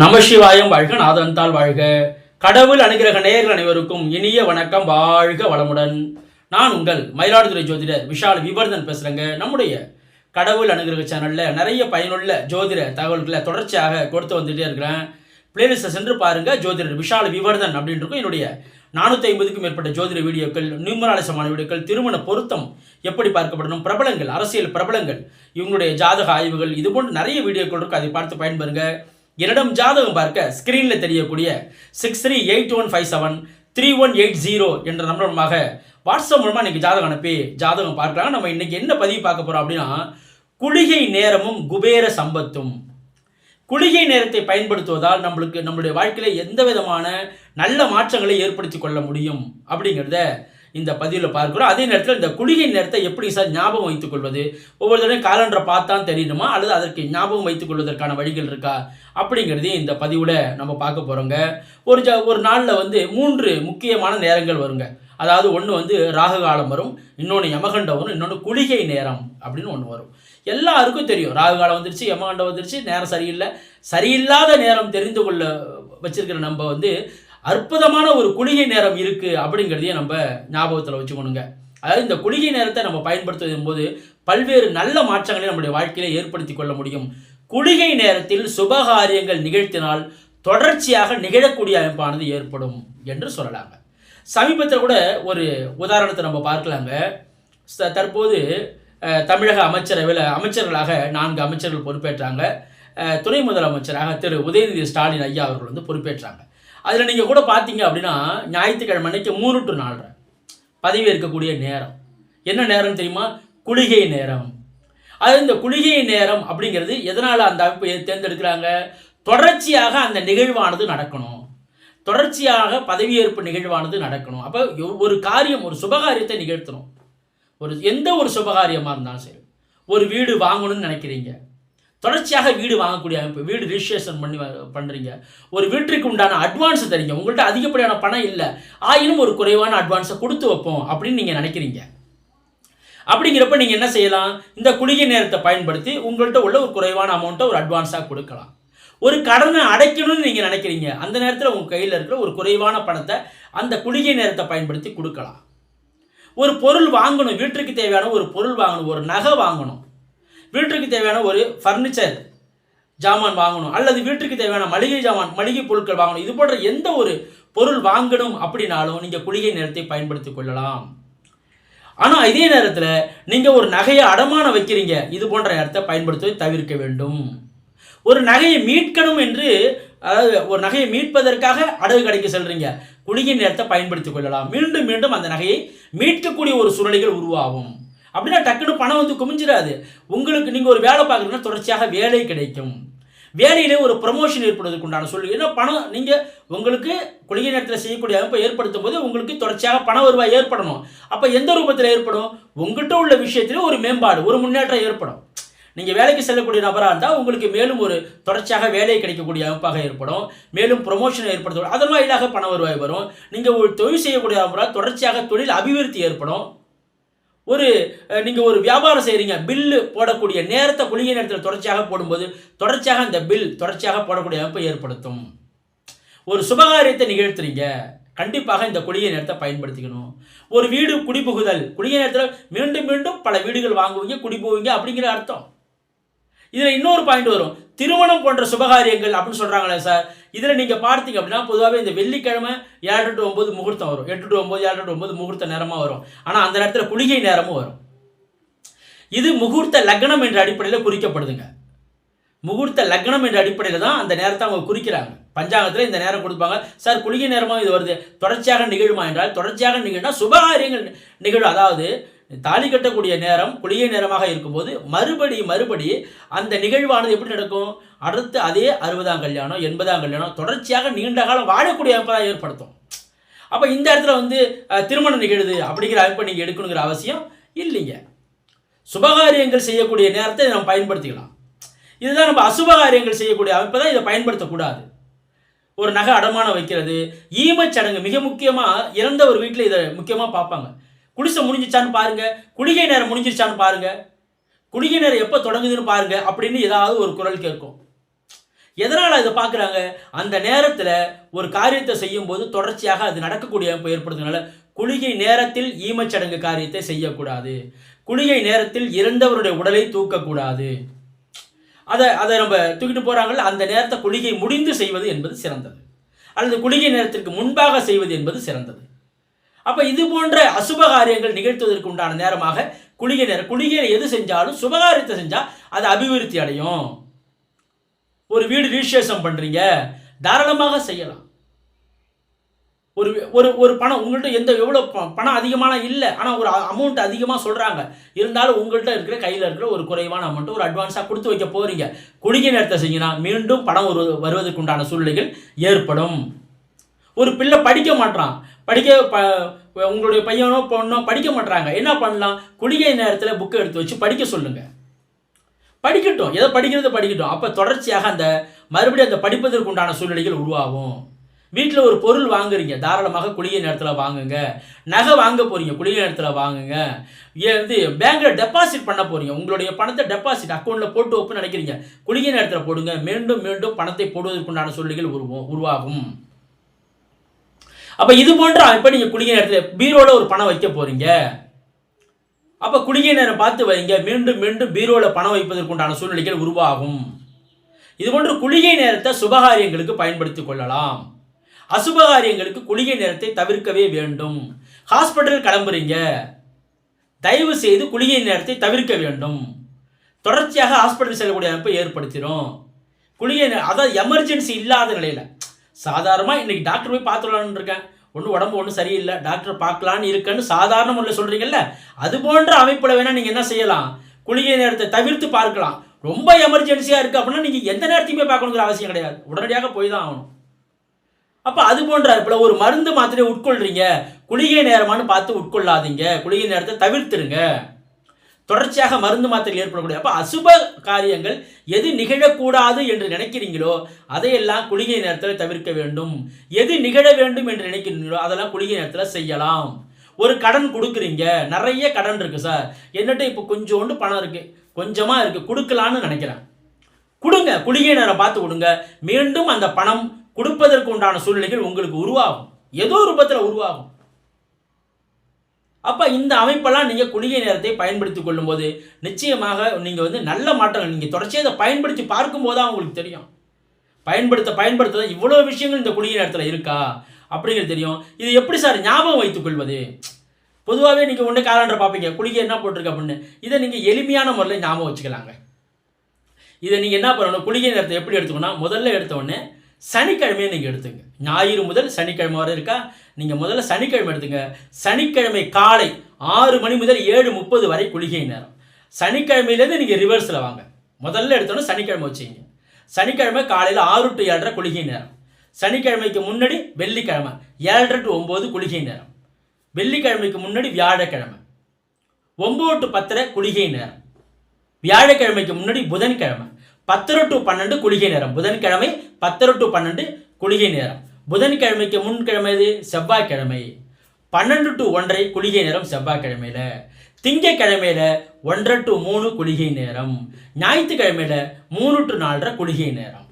நமசிவாயம் வாழ்க நாதந்தால் வாழ்க. கடவுள் அனுகிரக நேயர்கள் அனைவருக்கும் இனிய வணக்கம் வாழ்க வளமுடன். நான் உங்கள் மயிலாடுதுறை ஜோதிடர் விஷால் விவர்தன் பேசுகிறேங்க நம்முடைய கடவுள் அனுகிரக சேனலில் நிறைய பயனுள்ள ஜோதிட தகவல்களை தொடர்ச்சியாக கொடுத்து வந்துட்டே இருக்கிறேன். பிளேலிஸ்ட்டை சென்று பாருங்க ஜோதிடர் விஷால் விவர்தன் அப்படின்றக்கும் என்னுடைய நானூற்றி ஐம்பதுக்கும் மேற்பட்ட ஜோதிட வீடியோக்கள் நியூமராலிசமான வீடியோக்கள் திருமண பொருத்தம் எப்படி பார்க்கப்படணும் பிரபலங்கள் அரசியல் பிரபலங்கள் இவங்களுடைய ஜாதக ஆய்வுகள் இது போன்ற நிறைய வீடியோக்கள் இருக்கும் அதை பார்த்து பயன்பெறுங்க. என்னிடம் ஜாதகம் பார்க்க ஸ்க்ரீனில் தெரியக்கூடிய six three eight one five seven three one eight zero என்ற நம்பர் மூலமாக வாட்ஸ்அப் மூலமாக இன்றைக்கி ஜாதகம் அனுப்பி ஜாதகம் பார்க்கலாம். நம்ம இன்றைக்கி என்ன பதிவு பார்க்க போகிறோம் அப்படின்னா குளிகை நேரமும் குபேர சம்பத்தும். குளிகை நேரத்தை பயன்படுத்துவதால் நம்மளுக்கு நம்மளுடைய வாழ்க்கையில் எந்த விதமான நல்ல மாற்றங்களை ஏற்படுத்தி கொள்ள முடியும் அப்படிங்கிறத இந்த பதிவில் பார்க்குறோம். அதே நேரத்தில் இந்த குளிகை நேரத்தை எப்படி சார் ஞாபகம் வைத்துக் கொள்வது? ஒவ்வொரு தடவை காலண்டரை பார்த்தா தெரியணுமா அல்லது அதற்கு ஞாபகம் வைத்துக் கொள்வதற்கான வழிகள் இருக்கா? அப்படிங்கிறதையும் இந்த பதிவில் நம்ம பார்க்க போகிறோங்க ஒரு ஜ ஒரு நாளில் வந்து மூன்று முக்கியமான நேரங்கள் வருங்க. அதாவது ஒன்று வந்து ராகு காலம் வரும் இன்னொன்று யமகண்டம் வரும் இன்னொன்று குளிகை நேரம் அப்படின்னு ஒன்று வரும். எல்லாருக்கும் தெரியும். ராகு காலம் வந்துருச்சு யமகண்டம் வந்துருச்சு நேரம் சரியில்லை. சரியில்லாத நேரம் தெரிந்து கொள்ள வச்சிருக்கிற நம்ம வந்து அற்புதமான ஒரு குளிகை நேரம் இருக்குது அப்படிங்கிறதையும் நம்ம ஞாபகத்தில் வச்சுக்கணுங்க. அதாவது இந்த குளிகை நேரத்தை நம்ம பயன்படுத்துவதன் போது பல்வேறு நல்ல மாற்றங்களை நம்முடைய வாழ்க்கையில ஏற்படுத்தி கொள்ள முடியும். குளிகை நேரத்தில் சுபகாரியங்கள் நிகழ்த்தினால் தொடர்ச்சியாக நிகழக்கூடிய அமைப்பானது ஏற்படும் என்று சொல்லலாங்க. சமீபத்தில் கூட ஒரு உதாரணத்தை நம்ம பார்க்கலாங்க. தற்போது தமிழக அமைச்சரவையில் அமைச்சர்களாக நான்கு அமைச்சர்கள் பொறுப்பேற்றாங்க. துணை முதலமைச்சராக திரு. உதயநிதி ஸ்டாலின் ஐயா அவர்கள் வந்து பொறுப்பேற்றாங்க. அதில் நீங்கள் கூட பார்த்தீங்க அப்படின்னா ஞாயிற்றுக்கிழமை அன்னைக்கு மூணு டு நாலரை பதவி இருக்கக்கூடிய நேரம். என்ன நேரம் தெரியுமா? குளிகை நேரம். அது இந்த குளிகை நேரம் அப்படிங்கிறது எதனால் அந்த அமைப்பு தேர்ந்தெடுக்கிறாங்க? தொடர்ச்சியாக அந்த நிகழ்வானது நடக்கணும். தொடர்ச்சியாக பதவியேற்பு நிகழ்வானது நடக்கணும். அப்போ ஒரு காரியம் ஒரு சுபகாரியத்தை நிகழ்த்தணும். ஒரு எந்த ஒரு சுபகாரியமாக இருந்தாலும் சரி. ஒரு வீடு வாங்கணும்னு நினைக்கிறீங்க. தொடர்ச்சியாக வீடு வாங்கக்கூடிய அமைப்பு வீடு ரிஜிஸ்ட்ரேஷன் பண்ணி வ- ஒரு வீட்டிற்கு உண்டான அட்வான்ஸ் தரீங்க. உங்கள்கிட்ட அதிகப்படியான பணம் இல்லை. ஆயினும் ஒரு குறைவான அட்வான்ஸை கொடுத்து வைப்போம் அப்படின்னு நீங்கள் நினைக்கிறீங்க. அப்படிங்கிறப்ப நீங்கள் என்ன செய்யலாம்? இந்த குளிகை நேரத்தை பயன்படுத்தி உங்கள்கிட்ட உள்ள ஒரு குறைவான அமௌண்ட்டை ஒரு அட்வான்ஸாக கொடுக்கலாம். ஒரு கடனை அடைக்கணும்னு நீங்கள் நினைக்கிறீங்க. அந்த நேரத்தில் உங்கள் கையில் இருக்கிற ஒரு குறைவான பணத்தை அந்த குளிகை நேரத்தை பயன்படுத்தி கொடுக்கலாம். ஒரு பொருள் வாங்கணும் வீட்டுக்கு தேவையான ஒரு பொருள் வாங்கணும் ஒரு நகை வாங்கணும். வீட்டுக்கு தேவையான ஒரு ஃபர்னிச்சர் ஜாமான் வாங்கணும். அல்லது வீட்டுக்கு தேவையான மளிகை ஜாமான் மளிகை பொருட்கள் வாங்கணும். இது போன்ற எந்த ஒரு பொருள் வாங்கணும் அப்படின்னாலும் நீங்கள் குளிகை நேரத்தை பயன்படுத்திக் கொள்ளலாம். ஆனால் இதே நேரத்தில் நீங்கள் ஒரு நகையை அடமானம் வைக்கிறீங்க. இது போன்ற நேரத்தை பயன்படுத்துவதை தவிர்க்க வேண்டும். ஒரு நகையை மீட்கணும் என்று அதாவது ஒரு நகையை மீட்பதற்காக அடகு கடைக்கு செல்றீங்க. குளிகை நேரத்தை பயன்படுத்திக் கொள்ளலாம். மீண்டும் மீண்டும் அந்த நகையை மீட்கக்கூடிய ஒரு சூழ்நிலைகள் உருவாகும். அப்படின்னா டக்குன்னு பணம் வந்து குமிஞ்சிடாது உங்களுக்கு நீங்கள் ஒரு வேலை பார்க்குறீங்கன்னா தொடர்ச்சியாக வேலை கிடைக்கும். வேலையிலே ஒரு ப்ரமோஷன் ஏற்படுவதற்கு உண்டான ஏன்னா பணம் நீங்கள் உங்களுக்கு குளிகை நேரத்தில் செய்யக்கூடிய அமைப்பை ஏற்படுத்தும் போது உங்களுக்கு தொடர்ச்சியாக பண வருவாய் ஏற்படணும். அப்போ எந்த ரூபத்தில் ஏற்படும்? உங்கள்கிட்ட உள்ள விஷயத்திலே ஒரு மேம்பாடு ஒரு முன்னேற்றம் ஏற்படும். நீங்கள் வேலைக்கு செல்லக்கூடிய நபராக இருந்தால் உங்களுக்கு மேலும் ஒரு தொடர்ச்சியாக வேலை கிடைக்கக்கூடிய அமைப்பாக ஏற்படும். மேலும் ப்ரொமோஷன் ஏற்படுத்தும் அதன் வாயிலாக பண வருவாய் வரும். நீங்கள் ஒரு தொழில் செய்யக்கூடிய நபராக தொடர்ச்சியாக தொழில் அபிவிருத்தி ஏற்படும். ஒரு நீங்கள் ஒரு வியாபாரம் செய்கிறீங்க பில்லு போடக்கூடிய நேரத்தை குளிகை நேரத்தில் தொடர்ச்சியாக போடும்போது தொடர்ச்சியாக அந்த பில் தொடர்ச்சியாக போடக்கூடிய அமைப்பை ஏற்படுத்தும். ஒரு சுபகாரியத்தை நிகழ்த்துறீங்க கண்டிப்பாக இந்த குளிகை நேரத்தை பயன்படுத்திக்கணும். ஒரு வீடு குடிபுகுதல் குளிகை நேரத்தில் மீண்டும் மீண்டும் பல வீடுகள் வாங்குவீங்க குடிபோவீங்க அப்படிங்கிற அர்த்தம். இதில் இன்னொரு பாயிண்ட் வரும். திருமணம் போன்ற சுபகாரியங்கள் அப்படின்னு சொல்கிறாங்களே சார் இதில் நீங்கள் பார்த்தீங்க அப்படின்னா பொதுவாகவே இந்த வெள்ளிக்கிழமை ஏழு டு ஒம்பது முகூர்த்தம் வரும். எட்டு டு ஒம்பது ஏழு டு ஒம்பது முகூர்த்த நேரமாக வரும். ஆனால் அந்த நேரத்தில் குளிகை நேரமும் வரும். இது முகூர்த்த லக்னம் என்ற அடிப்படையில் குறிக்கப்படுதுங்க. முகூர்த்த லக்னம் என்ற அடிப்படையில் தான் அந்த நேரத்தை அவங்க குறிக்கிறாங்க. பஞ்சாங்கத்தில் இந்த நேரம் கொடுப்பாங்க. சார் குளிகை நேரமாக இது வருது. தொடர்ச்சியாக நிகழுமா என்றால் தொடர்ச்சியாக நிகழ்னா சுபகாரியங்கள் நிகழும். அதாவது தாலி கட்டக்கூடிய நேரம் குளிய நேரமாக இருக்கும்போது மறுபடி மறுபடி அந்த நிகழ்வானது எப்படி நடக்கும்? அடுத்து அதே அறுபதாம் கல்யாணம் எண்பதாம் கல்யாணம் தொடர்ச்சியாக நீண்ட காலம் வாழக்கூடிய அமைப்பதாக ஏற்படுத்தும். அப்போ இந்த இடத்துல வந்து திருமணம் நிகழுது அப்படிங்கிற அமைப்பை நீங்கள் எடுக்கணுங்கிற அவசியம் இல்லைங்க. சுபகாரியங்கள் செய்யக்கூடிய நேரத்தை நம்ம பயன்படுத்திக்கலாம். இதுதான் நம்ம அசுபகாரியங்கள் செய்யக்கூடிய அமைப்பை தான் இதை பயன்படுத்தக்கூடாது. ஒரு நகை அடமானம் வைக்கிறது. ஈமச்சடங்கு மிக முக்கியமாக இறந்த ஒரு வீட்டில் இதை முக்கியமாக பார்ப்பாங்க. குடிசை முடிஞ்சிச்சான்னு பாருங்க குளிகை நேரம் முடிஞ்சிருச்சான்னு பாருங்க குளிகை நேரம் எப்போ தொடங்குதுன்னு பாருங்க அப்படின்னு ஏதாவது ஒரு குரல் கேட்கும். எதனால் இதை பார்க்குறாங்க? அந்த நேரத்தில் ஒரு காரியத்தை செய்யும்போது தொடர்ச்சியாக அது நடக்கக்கூடிய அமைப்பு ஏற்படுறதுனால குளிகை நேரத்தில் ஈமச்சடங்கு காரியத்தை செய்யக்கூடாது. குளிகை நேரத்தில் இறந்தவருடைய உடலை தூக்கக்கூடாது. அதை அதை நம்ம தூக்கிட்டு போகிறாங்கள அந்த நேரத்தை குளிகை முடிந்து செய்வது என்பது சிறந்தது. அல்லது குளிகை நேரத்திற்கு முன்பாக செய்வது என்பது சிறந்தது. அப்போ இது போன்ற அசுப காரியங்கள் நிகழ்த்துவதற்கு உண்டான நேரமாக குளிகை நேரம் குளிகையில் எது செஞ்சாலும் சுபகாரியத்தை செஞ்சால் அது அபிவிருத்தி அடையும். ஒரு வீடு ரிஜிஸ்ட்ரேஷன் பண்ணுறீங்க தாராளமாக செய்யலாம். ஒரு ஒரு ஒரு பணம் உங்கள்கிட்ட எந்த எவ்வளோ ப- பணம் அதிகமான இல்லை ஆனால் ஒரு அமௌண்ட் அதிகமாக சொல்கிறாங்க இருந்தாலும் உங்கள்கிட்ட இருக்கிற கையில் இருக்கிற ஒரு குறைவான அமௌண்ட்டு ஒரு அட்வான்ஸாக கொடுத்து வைக்க போகிறீங்க குடிக்க நேரத்தை செஞ்சினா மீண்டும் பணம் ஒரு வருவதற்குண்டான சூழ்நிலைகள் ஏற்படும். ஒரு பிள்ளை படிக்க மாட்டான் படிக்க ப உங்களுடைய பையனோ பொண்ணோ படிக்க மாட்றாங்க. என்ன பண்ணலாம்? குளிகை நேரத்தில் புக்கை எடுத்து வச்சு படிக்க சொல்லுங்கள் படிக்கட்டும். எதை படிக்கிறது? படிக்கட்டும். அப்போ தொடர்ச்சியாக அந்த மறுபடியும் அந்த படிப்பதற்கு உண்டான சூழ்நிலைகள் உருவாகும். வீட்டில் ஒரு பொருள் வாங்குறீங்க. தாராளமாக குளிகை நேரத்தில் வாங்குங்க. நகை வாங்க போறீங்க. குளிகை நேரத்தில் வாங்குங்க. ஏன் வந்து பேங்க்கில் டெபாசிட் பண்ண போறீங்க. உங்களுடைய பணத்தை டெபாசிட் அக்கௌண்ட்டில் போட்டு வைப்புன்னு நினைக்கிறீங்க. குளிகை நேரத்தில் போடுங்க. மீண்டும் மீண்டும் பணத்தை போடுவதற்குண்டான சூழ்நிலைகள் உருவோம் உருவாகும். அப்போ இது போன்ற இப்போ நீங்கள் குளிகை நேரத்தில் பீரோவில் ஒரு பணம் வைக்க போறீங்க. அப்போ குளிகை நேரம் பார்த்து வைங்க. மீண்டும் மீண்டும் பீரோவில் பணம் வைப்பதற்குண்டான சூழ்நிலைகள் உருவாகும். இது போன்ற குளிகை நேரத்தை சுபகாரியங்களுக்கு பயன்படுத்திக் கொள்ளலாம். அசுபகாரியங்களுக்கு குளிகை நேரத்தை தவிர்க்கவே வேண்டும். ஹாஸ்பிட்டல் கிளம்புறீங்க. தயவு செய்து குளிகை நேரத்தை தவிர்க்க வேண்டும். தொடர்ச்சியாக ஹாஸ்பிட்டல் செல்லக்கூடிய அமைப்பை ஏற்படுத்திடும் குளிகை அதாவது எமர்ஜென்சி இல்லாத நிலையில் சாதாரணமாக இன்றைக்கி டாக்டர் போய் பார்த்துடலான்னு இருக்கேன். ஒன்றும் உடம்பு ஒன்றும் சரியில்லை. டாக்டர் பார்க்கலான்னு இருக்கேன்னு சாதாரண முறையில் சொல்கிறீங்கல்ல அது போன்ற அமைப்பில் வேணால் நீங்கள் என்ன செய்யலாம்? குளிகை நேரத்தை தவிர்த்து பார்க்கலாம். ரொம்ப எமர்ஜென்சியாக இருக்குது அப்படின்னா நீங்கள் எந்த நேரத்தையுமே பார்க்கணுங்கிற அவசியம் கிடையாது. உடனடியாக போய் தான் ஆகணும். அப்போ அது போன்ற இப்போ ஒரு மருந்து மாத்திரையை உட்கொள்றீங்க. குளிகை நேரமான்னு பார்த்து உட்கொள்ளாதீங்க. குளிகை நேரத்தை தவிர்த்துருங்க. தொடர்ச்சியாக மருந்து மாத்திரைகள் ஏற்படக்கூடிய அப்போ அசுப காரியங்கள் எது நிகழக்கூடாது என்று நினைக்கிறீங்களோ அதையெல்லாம் குளிகை நேரத்தில் தவிர்க்க வேண்டும். எது நிகழ வேண்டும் என்று நினைக்கிறீங்களோ அதெல்லாம் குளிகை நேரத்தில் செய்யலாம். ஒரு கடன் கொடுக்குறீங்க நிறைய கடன் இருக்குது சார். என்னட்ட இப்போ கொஞ்சோண்டு பணம் இருக்குது கொஞ்சமாக இருக்குது கொடுக்கலான்னு நினைக்கிறேன். கொடுங்க குளிகை நேரம் பார்த்து கொடுங்க. மீண்டும் அந்த பணம் கொடுப்பதற்கு உண்டான சூழ்நிலைகள் உங்களுக்கு உருவாகும். ஏதோ ரூபத்தில் உருவாகும். அப்போ இந்த அமைப்பெல்லாம் நீங்கள் குளிகை நேரத்தை பயன்படுத்தி கொள்ளும்போது நிச்சயமாக நீங்கள் வந்து நல்ல மாற்றங்கள் நீங்கள் தொடர்ச்சியாக இதை பயன்படுத்தி பார்க்கும்போது தான் உங்களுக்கு தெரியும். பயன்படுத்த பயன்படுத்த தான் இவ்வளோ விஷயங்கள் இந்த குளிகை நேரத்தில் இருக்கா? அப்படிங்கிறது தெரியும். இது எப்படி சார் ஞாபகம் வைத்துக்கொள்வது பொதுவாகவே நீங்கள் ஒன்று காலண்டர் பார்ப்பீங்க குளிகை என்ன போட்டிருக்கு அப்படின்னு. இதை நீங்கள் எளிமையான முறையில் ஞாபகம் வச்சுக்கலாங்க. இதை நீங்கள் என்ன பண்ணணும்? குளிகை நேரத்தை எப்படி எடுத்துக்கணும் முதல்ல எடுத்த உடனே சனிக்கிழமையை நீங்கள் எடுத்துங்க. ஞாயிறு முதல் சனிக்கிழமை வரை இருக்கா? நீங்கள் முதல்ல சனிக்கிழமை எடுத்துங்க. சனிக்கிழமை காலை ஆறு மணி முதல் ஏழு முப்பது வரை குளிகை நேரம். சனிக்கிழமையிலேருந்து நீங்கள் ரிவர்ஸில் வாங்க. முதல்ல எடுத்தோன்னே சனிக்கிழமை வச்சுங்க சனிக்கிழமை காலையில் ஆறு டு ஏழரை குளிகை நேரம். சனிக்கிழமைக்கு முன்னாடி வெள்ளிக்கிழமை ஏழரை டு ஒம்பது குளிகை நேரம். வெள்ளிக்கிழமைக்கு முன்னாடி வியாழக்கிழமை. ஒம்பது டு பத்தரை குளிகை நேரம். வியாழக்கிழமைக்கு முன்னாடி புதன்கிழமை. பத்தரை டு பன்னெண்டு குளிகை நேரம். புதன்கிழமை பத்தரை டு பன்னெண்டு குளிகை நேரம். புதன்கிழமைக்கு முன்கிழமை இது செவ்வாய்க்கிழமை. பன்னெண்டு டு ஒன்றரை குளிகை நேரம் செவ்வாய்க்கிழமையில. திங்கக்கிழமையில ஒன்றரை டு மூணு குளிகை நேரம். ஞாயிற்றுக்கிழமையில மூணு டு நாலரை குளிகை நேரம்.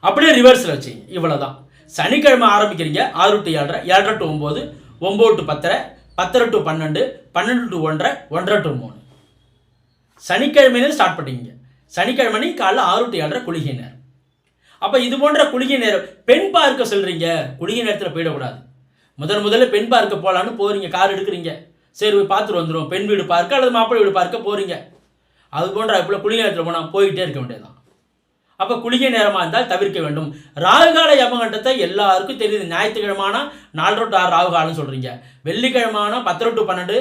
அப்படியே ரிவர்ஸில் வச்சுங்க. இவ்வளோதான் சனிக்கிழமை ஆரம்பிக்கிறீங்க. ஆறு டு ஏழரை ஏழரை டு ஒம்பது ஒம்பது டு பத்தரை பத்தரை டு பன்னெண்டு பன்னெண்டு டு ஒன்றரை ஒன்றரை டு மூணு. சனிக்கிழமையிலேருந்து ஸ்டார்ட் பண்ணிங்க சனிக்கிழமை காலைல ஆறு டு ஏழரை குளிகை நேரம். அப்போ இது போன்ற குளிகை நேரம் பெண் பார்க்க சொல்கிறீங்க குளிகை நேரத்தில் போயிடக்கூடாது. முதல் முதல்ல பெண் பார்க்க போகலான்னு போகிறீங்க கார் எடுக்கிறீங்க. சரி போய் பார்த்துட்டு வந்துடும் பெண் வீடு பார்க்க அல்லது மாப்பிள்ளை வீடு பார்க்க போகிறீங்க அது போன்ற இப்போ குளிகை நேரத்தில் போனால் போயிட்டே இருக்க வேண்டியதுதான். அப்போ குளிகை நேரமாக இருந்தால் தவிர்க்க வேண்டும். ராகுகால யமகண்டத்தை எல்லாருக்கும் தெரியுது. ஞாயிற்றுக்கிழமானா நாலு டு ஆறு ராகுகாலம்னு சொல்கிறீங்க வெள்ளிக்கிழமானா பத்து டு பன்னெண்டு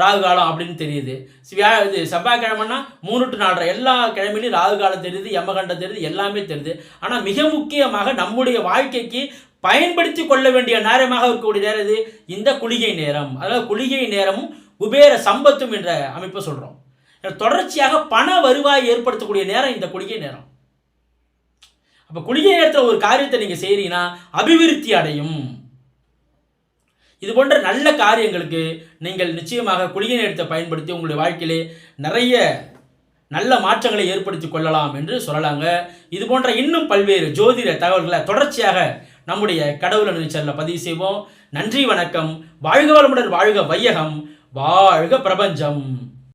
ராகு காலம் அப்படின்னு தெரியுது. வியா இது செவ்வாய்க்கிழமைனா மூணு டு நாலரை. எல்லா கிழமையிலையும் ராகு காலம் தெரியுது யமகண்டம் தெரியுது எல்லாமே தெரியுது. ஆனால் மிக முக்கியமாக நம்முடைய வாழ்க்கைக்கு பயன்படுத்தி கொள்ள வேண்டிய நேரமாக இருக்கக்கூடிய நேரம் இது இந்த குளிகை நேரம். அதாவது குளிகை நேரமும் குபேர சம்பத்தும் என்ற அமைப்பை சொல்கிறோம் தொடர்ச்சியாக பண வருவாய் ஏற்படுத்தக்கூடிய நேரம் இந்த குளிகை நேரம். அப்போ குளிகை நேரத்தில் ஒரு காரியத்தை நீங்கள் செய்கிறீங்கன்னா அபிவிருத்தி அடையும். இது போன்ற நல்ல காரியங்களுக்கு நீங்கள் நிச்சயமாக குளிகை நேரத்தை பயன்படுத்தி உங்களுடைய வாழ்க்கையிலே நிறைய நல்ல மாற்றங்களை ஏற்படுத்தி கொள்ளலாம் என்று சொல்லலாங்க. இது போன்ற இன்னும் பல்வேறு ஜோதிட தகவல்களை தொடர்ச்சியாக நம்முடைய கடவுள் அனுச்சரில் பதிவு செய்வோம். நன்றி வணக்கம். வாழ்க வளமுடன் வாழ்க வையகம். வாழ்க பிரபஞ்சம்.